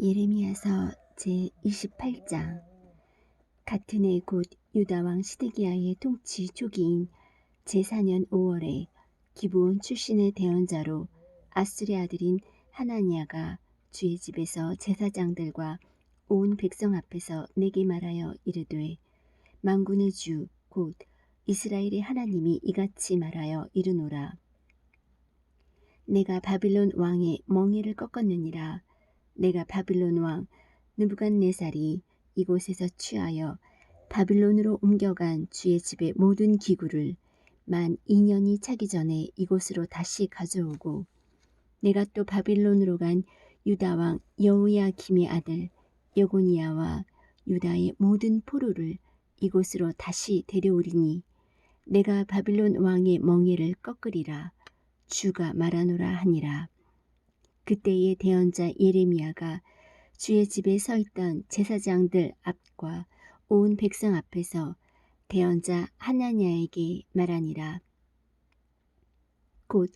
예레미야서 제28장. 같은 해 곧 유다왕 시드기야의 통치 초기인 제4년 5월에 기브온 출신의 대언자로 아수리 아들인 하나니아가 주의 집에서 제사장들과 온 백성 앞에서 내게 말하여 이르되 만군의 주 곧 이스라엘의 하나님이 이같이 말하여 이르노라. 내가 바빌론 왕의 멍에를 꺾었느니라 내가 바빌론 왕 느부갓네살이 이곳에서 취하여 바빌론으로 옮겨간 주의 집의 모든 기구를 만 2년이 차기 전에 이곳으로 다시 가져오고 내가 또 바빌론으로 간 유다 왕 여호야김의 아들 여고니아와 유다의 모든 포로를 이곳으로 다시 데려오리니 내가 바빌론 왕의 멍에를 꺾으리라. 주가 말하노라 하니라 그때의 대언자 예레미야가 주의 집에 서 있던 제사장들 앞과 온 백성 앞에서 대언자 하나냐에게 말하니라. 곧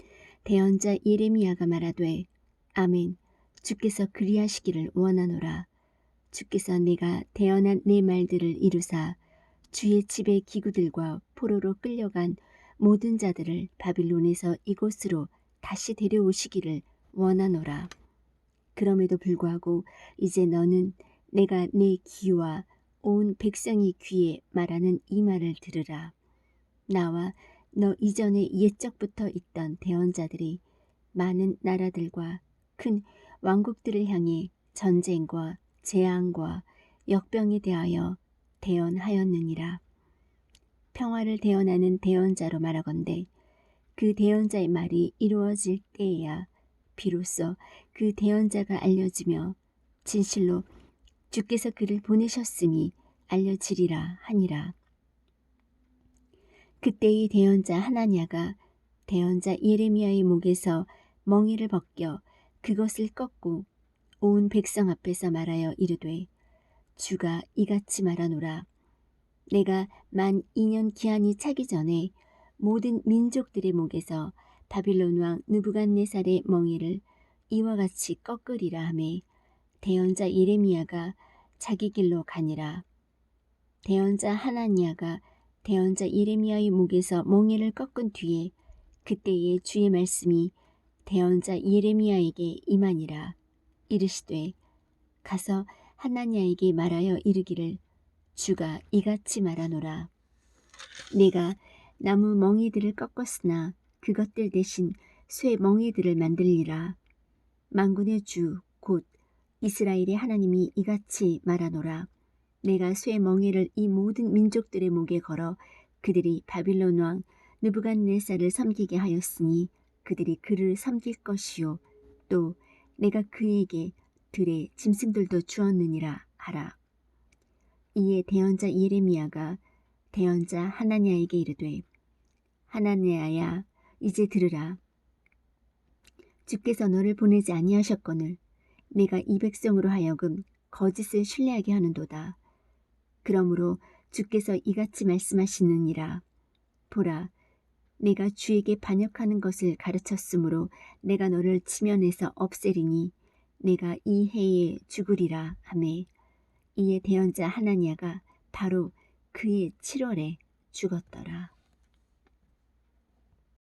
대언자 예레미야가 말하되 아멘 주께서 그리하시기를 원하노라. 주께서 내가 대언한 내 말들을 이루사 주의 집의 기구들과 포로로 끌려간 모든 자들을 바빌론에서 이곳으로 다시 데려오시기를 원하노라. 그럼에도 불구하고 이제 너는 내가 내 귀와 온 백성의 귀에 말하는 이 말을 들으라. 나와 너 이전에 옛적부터 있던 대언자들이 많은 나라들과 큰 왕국들을 향해 전쟁과 재앙과 역병에 대하여 대언하였느니라. 평화를 대언하는 대언자로 말하건대 그 대언자의 말이 이루어질 때에야 비로소 그 대언자가 알려지며 진실로 주께서 그를 보내셨음이 알려지리라 하니라. 그때의 대언자 하나냐가 대언자 예레미야의 목에서 멍에를 벗겨 그것을 꺾고 온 백성 앞에서 말하여 이르되 주가 이같이 말하노라. 내가 만 2년 기한이 차기 전에 모든 민족들의 목에서 바빌론 왕 느부갓네살의 멍에를 이와 같이 꺾으리라 하매 대언자 예레미야가 자기 길로 가니라. 대언자 하나니아가 대언자 예레미야의 목에서 멍에를 꺾은 뒤에 그때의 주의 말씀이 대언자 예레미야에게 임하니라. 이르시되 가서 하나니아에게 말하여 이르기를 주가 이같이 말하노라. 내가 나무 멍이들을 꺾었으나 그것들 대신 쇠 멍이들을 만들리라. 만군의 주 곧 이스라엘의 하나님이 이같이 말하노라. 내가 쇠 멍에를 이 모든 민족들의 목에 걸어 그들이 바빌론 왕 느부갓네살을 섬기게 하였으니 그들이 그를 섬길 것이요 또 내가 그에게 들의 짐승들도 주었느니라 하라. 이에 대언자 예레미야가 대언자 하나냐에게 이르되 하나냐야 이제 들으라. 주께서 너를 보내지 아니하셨거늘 내가 이 백성으로 하여금 거짓을 신뢰하게 하는도다. 그러므로 주께서 이같이 말씀하시느니라. 보라, 내가 주에게 반역하는 것을 가르쳤으므로 내가 너를 지면에서 없애리니 내가 이 해에 죽으리라 하매 이에 대언자 하나냐가 바로 그의 7월에 죽었더라.